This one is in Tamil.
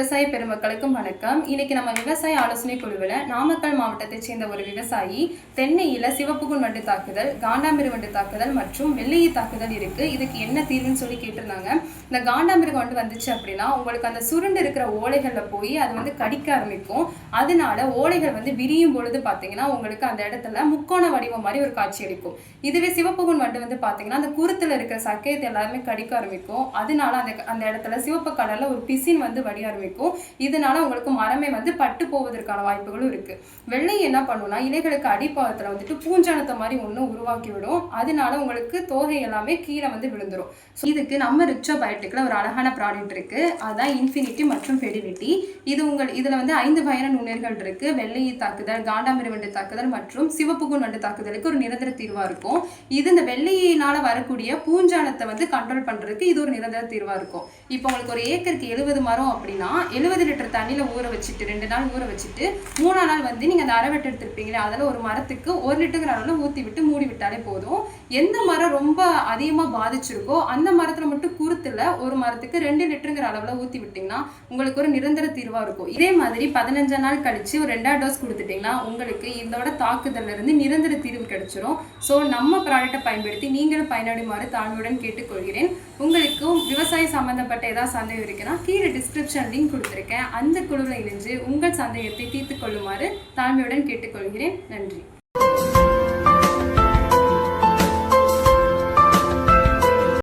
விவசாய பெருமக்களுக்கும் வணக்கம். இன்னைக்கு நம்ம விவசாய ஆலோசனை குழுவில் நாமக்கல் மாவட்டத்தைச் சேர்ந்த ஒரு விவசாயி தென்னையில் சிவப்புகுன் வண்டு தாக்குதல் காண்டாமிரு வண்டு தாக்குதல் மற்றும் வெள்ளையை தாக்குதல் இருக்கு. இதுக்கு என்ன தீர்வுன்னு சொல்லி கேட்டிருந்தாங்க. இந்த காண்டாமிருகம் வண்டு வந்துச்சு அப்படின்னா உங்களுக்கு அந்த சுருண்டு இருக்கிற ஓலைகளில் போய் அது வந்து கடிக்க ஆரம்பிக்கும். அதனால ஓலைகள் வந்து விரியும் பொழுது பார்த்தீங்கன்னா உங்களுக்கு அந்த இடத்துல முக்கோண வடிவம் மாதிரி ஒரு காட்சி அளிக்கும். இதுவே சிவப்புகுன் வண்டு வந்து பார்த்தீங்கன்னா அந்த குருத்தில் இருக்கிற சக்கையத்தை எல்லாருமே கடிக்க ஆரம்பிக்கும். அதனால அந்த அந்த இடத்துல சிவப்பு கலரில் ஒரு பிசின் வந்து வடி ஆரம்பிக்கும். இருக்கும். இதனால உங்களுக்கு மரமே வந்து பட்டு போவதற்கான வாய்ப்புகளும் இருக்கு. வெள்ளை என்ன பண்ணும்னா இலைகளுக்கு அடிப்பாகத்தில் வந்துட்டு பூஞ்சானத்தை மாதிரி ஒன்று உருவாக்கி விடும் அதனால உங்களுக்கு தோகை எல்லாமே கீழே வந்து விழுந்துரும். இதுக்கு நம்ம ரிச்சோபயோட்டிக்ல ஒரு அழகான ப்ராடக்ட் இருக்கு. அதுதான் இன்ஃபினிட்டி மற்றும் ஃபெடிலிட்டி இது உங்கள் இதில் வந்து ஐந்து பயண நுண்ணீர்கள் இருக்கு. வெள்ளையை தாக்குதல் காண்டாமிரு வண்டு தாக்குதல் மற்றும் சிவப்புகுன் வண்டு தாக்குதலுக்கு ஒரு நிரந்தர தீர்வாக இருக்கும். இது இந்த வெள்ளையினால வரக்கூடிய பூஞ்சானத்தை வந்து கண்ட்ரோல் பண்ணுறதுக்கு இது ஒரு நிரந்தர தீர்வாக இருக்கும். இப்போ உங்களுக்கு ஒரு ஏக்கருக்கு எழுபது மரம் அப்படின்னா எழுபது லிட்டர் தண்ணியில் ஊற வச்சுட்டு ரெண்டு நாள் ஊற வச்சுட்டு மூணா நாள் வந்து நீங்கள் அந்த அரவெட்டு எடுத்துருப்பீங்களே அதில் ஒரு மரத்துக்கு ஒரு லிட்டர் அளவில் ஊற்றி விட்டு மூடி விட்டாலே போதும். எந்த மரம் ரொம்ப அதிகமாக பாதிச்சிருக்கோ அந்த மரத்தில் மட்டும் குறுத்தில் ஒரு மரத்துக்கு ரெண்டு லிட்டருங்கிற அளவில் ஊற்றி விட்டிங்கன்னா உங்களுக்கு ஒரு நிரந்தர தீர்வாக இருக்கும். இதே மாதிரி பதினஞ்சு நாள் கழித்து ஒரு ரெண்டாவது டோஸ் கொடுத்துட்டீங்கன்னா உங்களுக்கு இதோட தாக்குதல்ல இருந்து நிரந்தர தீர்வு கிடைச்சிரும். ஸோ நம்ம ப்ராடக்ட்டை பயன்படுத்தி நீங்களும் பயனடைமாறு தாழ்வுடன் கேட்டுக்கொள்கிறேன். உங்களுக்கும் விவசாயம் சம்மந்தப்பட்ட ஏதாவது சந்தேகம் இருக்குன்னா கீழே டிஸ்கிரிப்ஷன் லிங்க் கொடுத்துருக்கேன். அந்த குழுவில் இணைஞ்சு உங்கள் சந்தேகத்தை தீர்த்து கொள்ளுமாறு தாழ்மையுடன் கேட்டுக்கொள்கிறேன். நன்றி.